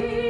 you.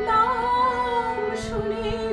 নাম শুনে।